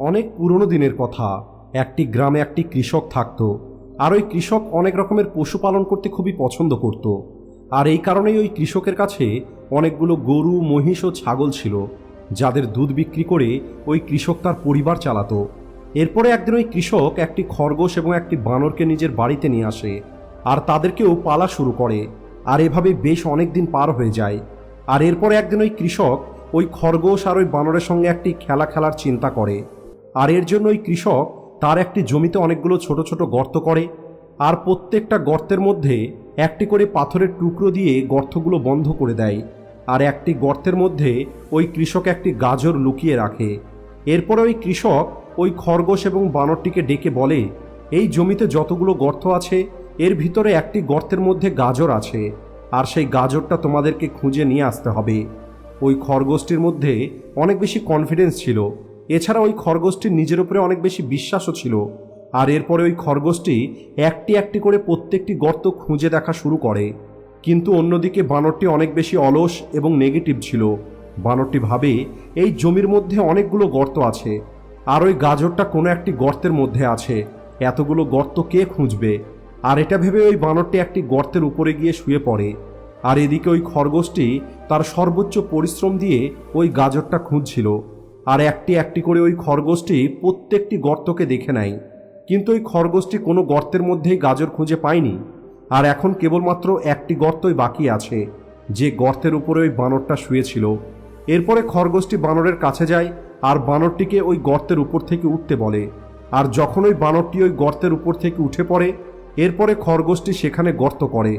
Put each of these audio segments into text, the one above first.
অনেক পুরনো দিনের কথা। একটি গ্রামে একটি কৃষক থাকতো। আর ওই কৃষক অনেক রকমের পশুপালন করতে খুবই পছন্দ করত। আর এই কারণেই ওই কৃষকের কাছে অনেকগুলো গরু, মহিষ ও ছাগল ছিল, যাদের দুধ বিক্রি করে ওই কৃষক তার পরিবার চালাতো। এরপরে একদিন ওই কৃষক একটি খরগোশ এবং একটি বানরকে নিজের বাড়িতে নিয়ে আসে আর তাদেরকেও পালা শুরু করে। আর এভাবে বেশ অনেক দিন পার হয়ে যায়। আর এরপরে একদিন ওই কৃষক ওই খরগোশ আর ওই বানরের সঙ্গে একটি খেলা খেলার চিন্তা করে। আর এর জন্য ওই কৃষক তার একটি জমিতে অনেকগুলো ছোট ছোট গর্ত করে আর প্রত্যেকটা গর্তের মধ্যে একটি করে পাথরের টুকরো দিয়ে গর্তগুলো বন্ধ করে দেয় আর একটি গর্তের মধ্যে ওই কৃষক একটি গাজর লুকিয়ে রাখে। এরপরে ওই কৃষক ওই খরগোশ এবং বানরটিকে ডেকে বলে, এই জমিতে যতগুলো গর্ত আছে, এর ভিতরে একটি গর্তের মধ্যে গাজর আছে, আর সেই গাজরটা তোমাদেরকে খুঁজে নিয়ে আসতে হবে। ওই খরগোশটির মধ্যে অনেক বেশি কনফিডেন্স ছিল। এছাড়া ওই খরগোশটির নিজের উপরে অনেক বেশি বিশ্বাসও ছিল। আর এরপরে ওই খরগোশটি একটি একটি করে প্রত্যেকটি গর্ত খুঁজে দেখা শুরু করে। কিন্তু অন্যদিকে বানরটি অনেক বেশি অলস এবং নেগেটিভ ছিল। বানরটি ভাবে, এই জমির মধ্যে অনেকগুলো গর্ত আছে, আর ওই গাজরটা কোনো একটি গর্তের মধ্যে আছে। এতগুলো গর্ত কে খুঁজবে? আর এটা ভেবে ওই বানরটি একটি গর্তের উপরে গিয়ে শুয়ে পড়ে। আর এদিকে ওই খরগোশটি তার সর্বোচ্চ পরিশ্রম দিয়ে ওই গাজরটা খুঁজছিল। আর একটি একটি করে ওই খরগোশটি প্রত্যেকটি গর্তকে দেখে নেয়। কিন্তু ওই খরগোশটি কোনো গর্তের মধ্যেই গাজর খুঁজে পায়নি। আর এখন কেবলমাত্র একটি গর্তই বাকি আছে, যে গর্তের উপরে ওই বানরটা শুয়েছিল। এরপরে খরগোশটি বানরের কাছে যায় আর বানরটিকে ওই গর্তের উপর থেকে উঠতে বলে। আর যখন ওই বানরটি ওই গর্তের উপর থেকে উঠে পড়ে, এরপরে খরগোশটি সেখানে গর্ত করে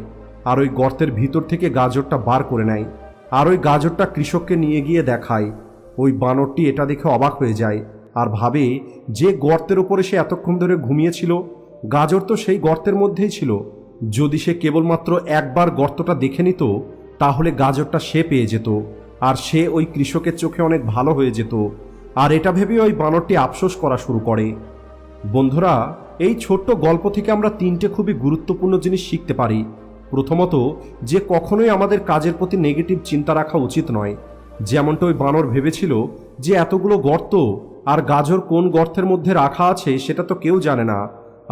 আর ওই গর্তের ভিতর থেকে গাজরটা বার করে নেয়। আর ওই গাজরটা কৃষককে নিয়ে গিয়ে দেখায়। ওই বানরটি এটা দেখে অবাক হয়ে যায় আর ভাবে, যে গর্তের উপরে সে এতক্ষণ ধরে ঘুমিয়েছিল, গাজর তো সেই গর্তের মধ্যেই ছিল। যদি সে কেবলমাত্র একবার গর্তটা দেখে নিত, তাহলে গাজরটা সে পেয়ে যেত, আর সে ওই কৃষকের চোখে অনেক ভালো হয়ে যেত। আর এটা ভেবে ওই বানরটি আফসোস করা শুরু করে। বন্ধুরা, এই ছোট্ট গল্প থেকে আমরা তিনটে খুবই গুরুত্বপূর্ণ জিনিস শিখতে পারি। প্রথমত, যে কখনোই আমাদের কাজের প্রতি নেগেটিভ চিন্তা রাখা উচিত নয়। যেমনটা ওই বানর ভেবেছিল যে এতগুলো গর্ত আর গাজর কোন গর্তের মধ্যে রাখা আছে সেটা তো কেউ জানে না।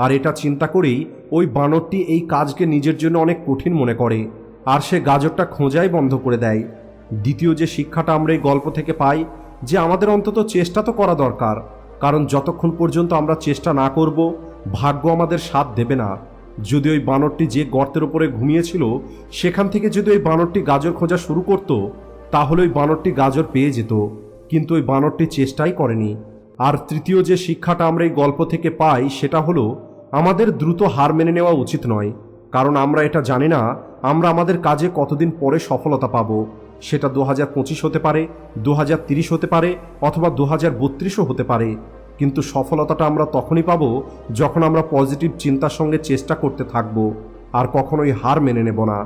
আর এটা চিন্তা করেই ওই বানরটি এই কাজকে নিজের জন্য অনেক কঠিন মনে করে আর সে গাজরটা খোঁজাই বন্ধ করে দেয়। দ্বিতীয় যে শিক্ষাটা আমরা এই গল্প থেকে পাই যে আমাদের অন্তত চেষ্টা তো করা দরকার, কারণ যতক্ষণ পর্যন্ত আমরা চেষ্টা না করব, ভাগ্য আমাদের সাথ দেবে না। যদি ওই বানরটি যে গর্তের উপরে ঘুমিয়েছিল, সেখান থেকে যদি ওই বানরটি গাজর খোঁজা শুরু করত তাহলে ওই বানরটি গাজর পেয়ে যেত, কিন্তু ওই বানরটি চেষ্টাই করেনি। আর তৃতীয় যে শিক্ষাটা আমরা এই গল্প থেকে পাই, সেটা হলো, আমাদের দ্রুত হার মেনে নেওয়া উচিত নয়, কারণ আমরা এটা জানি না, আমরা আমাদের কাজে কতদিন পরে সফলতা পাবো। সেটা দু হাজার পঁচিশ হতে পারে দু হাজার তিরিশ হতে পারে, অথবা দু হাজার বত্রিশও হতে পারে। কিন্তু সফলতাটা আমরা তখনই পাবো, যখন আমরা পজিটিভ চিন্তার সঙ্গে চেষ্টা করতে থাকব, আর কখনোই হার মেনে নেব না।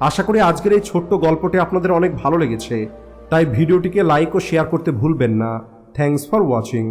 আশা করি আজকের এই ছোট্ট গল্পটি আপনাদের অনেক ভালো লেগেছে। তাই ভিডিওটিকে লাইক ও শেয়ার করতে ভুলবেন না। Thanks for watching